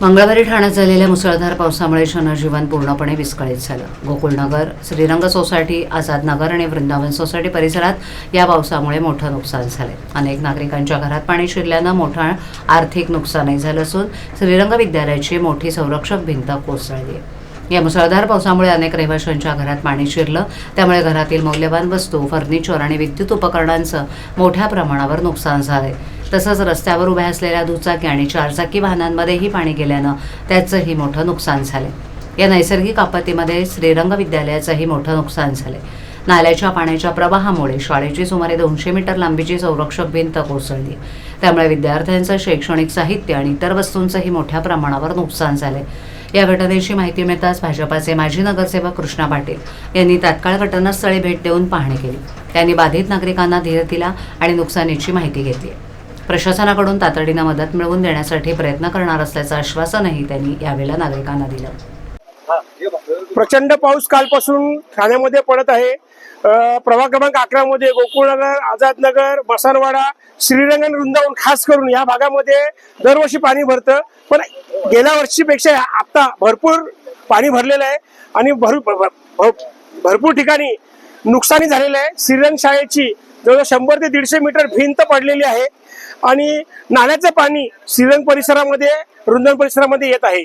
मंगळवारी ठाण्यात झालेल्या मुसळधार पावसामुळे जनजीवन पूर्णपणे विस्कळीत झालं. गोकुळनगर श्रीरंग सोसायटी आझाद नगर आणि वृंदावन सोसायटी परिसरात या पावसामुळे मोठं नुकसान झाले अनेक नागरिकांच्या घरात पाणी शिरल्यानं मोठं आर्थिक नुकसानही झालं असून श्रीरंग विद्यालयाची मोठी संरक्षक भिंत कोसळली आहे. या मुसळधार पावसामुळे अनेक रहिवाशांच्या घरात पाणी शिरलं. त्यामुळे घरातील मौल्यवान वस्तू फर्निचर आणि विद्युत उपकरणांचं मोठ्या प्रमाणावर नुकसान झालंय. तसंच रस्त्यावर उभ्या असलेल्या दुचाकी आणि चारचाकी वाहनांमध्येही पाणी गेल्यानं त्याचंही मोठं नुकसान झालं या नैसर्गिक आपत्तीमध्ये श्रीरंग विद्यालयाचंही मोठं नुकसान झालं नाल्याच्या पाण्याच्या प्रवाहामुळे शाळेची सुमारे दोनशे मीटर लांबीची संरक्षक भिंत कोसळली. त्यामुळे विद्यार्थ्यांचं शैक्षणिक साहित्य आणि इतर वस्तूंचंही मोठ्या प्रमाणावर नुकसान झाले या घटनेची माहिती मिळताच भाजपाचे माजी नगरसेवक कृष्णा पाटील यांनी तात्काळ घटनास्थळी भेट देऊन पाहणी केली. त्यांनी बाधित नागरिकांना धीर दिला आणि नुकसानीची माहिती घेतली. प्रशासनाकडून तातडीनं मदत मिळवून देण्यासाठी प्रयत्न करणार असल्याचं आश्वासनही त्यांनी यावेळेला नागरिकांना दिलं. प्रचंड पाऊस कालपासून ठाण्यामध्ये पडत आहे. प्रभाग क्रमांक अकरा मध्ये गोकुळनगर आझादनगर मसानवाडा श्रीरंगन वृंदावन खास करून या भागामध्ये दरवर्षी पाणी भरतं. पण गेल्या वर्षीपेक्षा आता भरपूर पाणी भरलेलं आहे. आणि भरपूर भरपूर ठिकाणी नुकसानी झालेलं आहे. श्रीरंग शाळेची जवळजवळ शंभर ते दीडशे मीटर भिंत पडलेली आहे आणि नाल्याचं पाणी श्रीरंग परिसरामध्ये वृंदावन परिसरामध्ये येत आहे.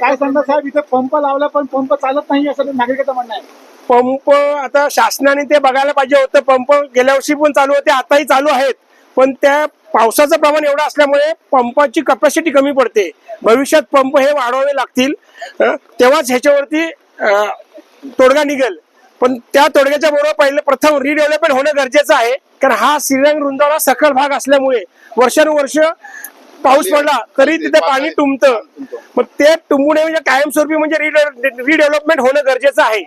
काय सांगता साहेब इथे पंप लावला पण पंप चालत नाही असं नागरिकाचं म्हणणं आहे. पंप आता शासनाने ते बघायला पाहिजे होतं. पंप गेल्या वर्षी पण चालू होते आताही चालू आहेत. पण त्या पावसाचं प्रमाण एवढं असल्यामुळे पंपाची कपॅसिटी कमी पडते. भविष्यात पंप हे वाढवावे लागतील. तेव्हाच ह्याच्यावरती तोडगा निघेल. पण त्या तोडग्याच्या बरोबर पहिले प्रथम रिडेव्हलपमेंट होणं गरजेचं आहे. कारण हा श्रीरंग वृंदावना सखल भाग असल्यामुळे वर्षानुवर्ष पाऊस पडला तरी तिथे पाणी तुंबतं. मग ते तुंबू नये म्हणजे कायमस्वरूपी म्हणजे रिडेव्हलपमेंट होणं गरजेचं आहे.